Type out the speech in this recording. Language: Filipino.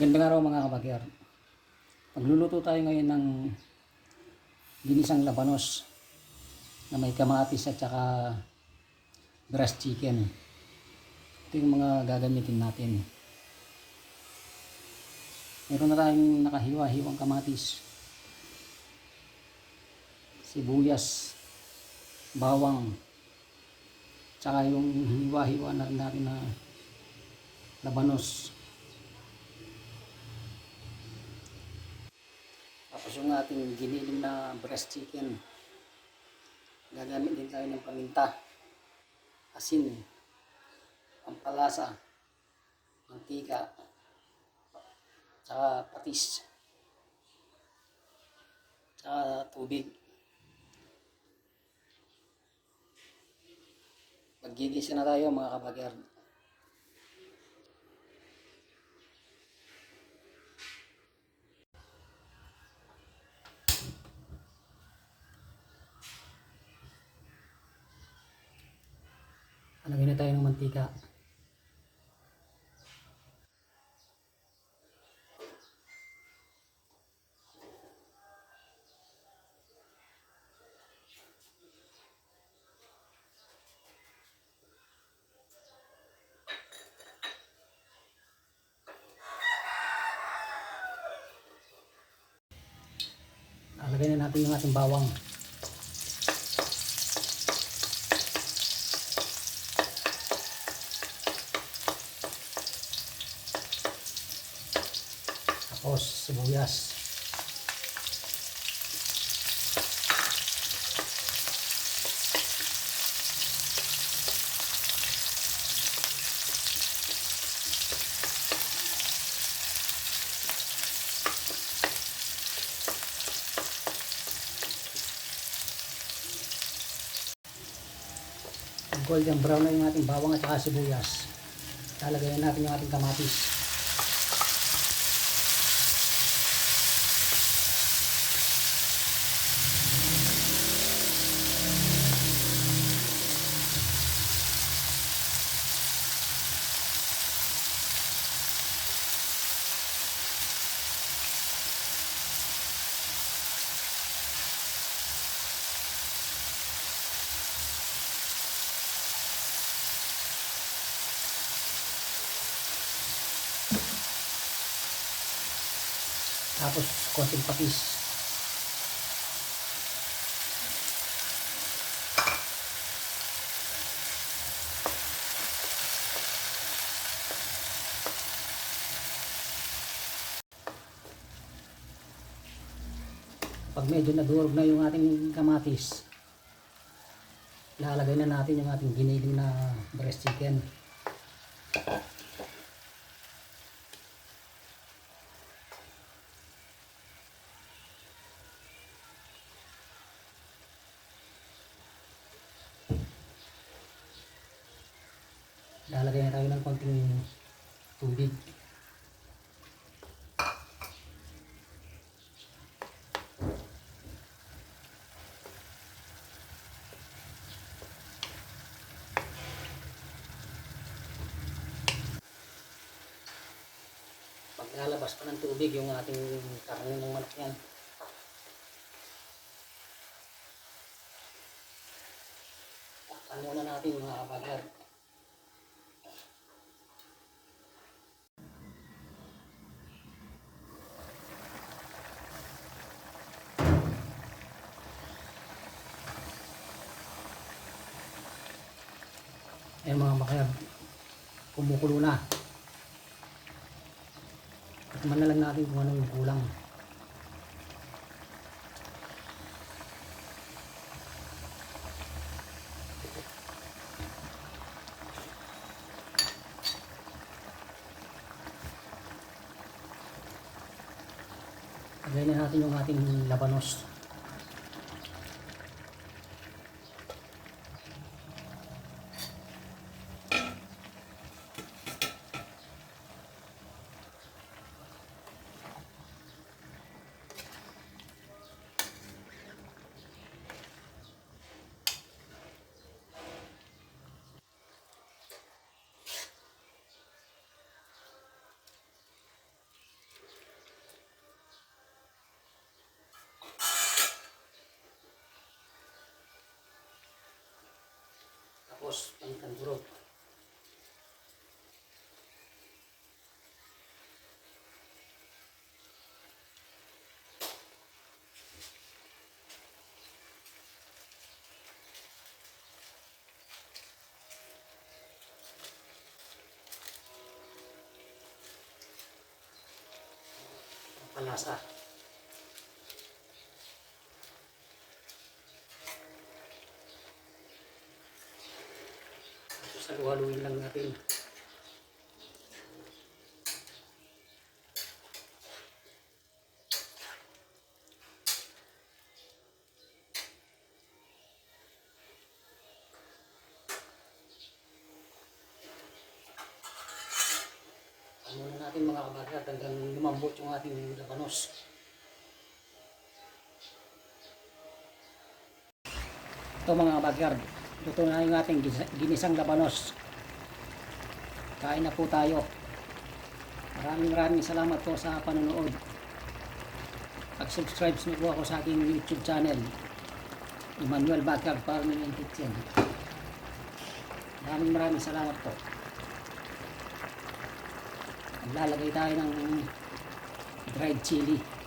Gandang araw mga kabagyer. Pagluluto tayo ngayon ng ginisang labanos na may kamatis at saka breast chicken. Ito yung mga gagamitin natin. Meron na tayong nakahiwa-hiwang kamatis. Sibuyas, bawang, tsaka yung hiwa-hiwa na natin na labanos. Tapos yung ating giniling na breast chicken. Gagamit din tayo ng paminta, asin, pampalasa, mantika, tsaka patis, tsaka tubig. Magigisa na tayo mga kabagyer. Alagyan na tayo ng mantika. Alagyan na natin yung ating bawang. Tapos sibuyas. Golden brown na yung ating bawang at saka sibuyas. Lalagayan natin yung ating kamatis. Tapos konting patis. Pag medyo nadurog na yung ating kamatis, lalagay na natin yung ating giniling na breast chicken. Lalagay na tayo ng konting tubig. Lalabas pa ng tubig yung ating karne ng manok yan. Takpan muna natin mga kabagar. Ayan mga makayab, kumukulo na. Tikman na lang natin kung ano yung kulang. Lagay na natin yung ating labanos. Tapos pangitang durog. Palasa. Tapos halu-haluin lang natin. Ano na natin mga kabagat hanggang lumambot yung ating labanos. Ito mga kabagat, luto na yung ating ginisang labanos. Kain na po tayo. Maraming maraming salamat po sa panonood. Pag-subscribe niyo po ako sa aking YouTube channel. Emmanuel Backyard Farming and Kitchen. Maraming maraming salamat po. Maglalagay tayo ng dried chili.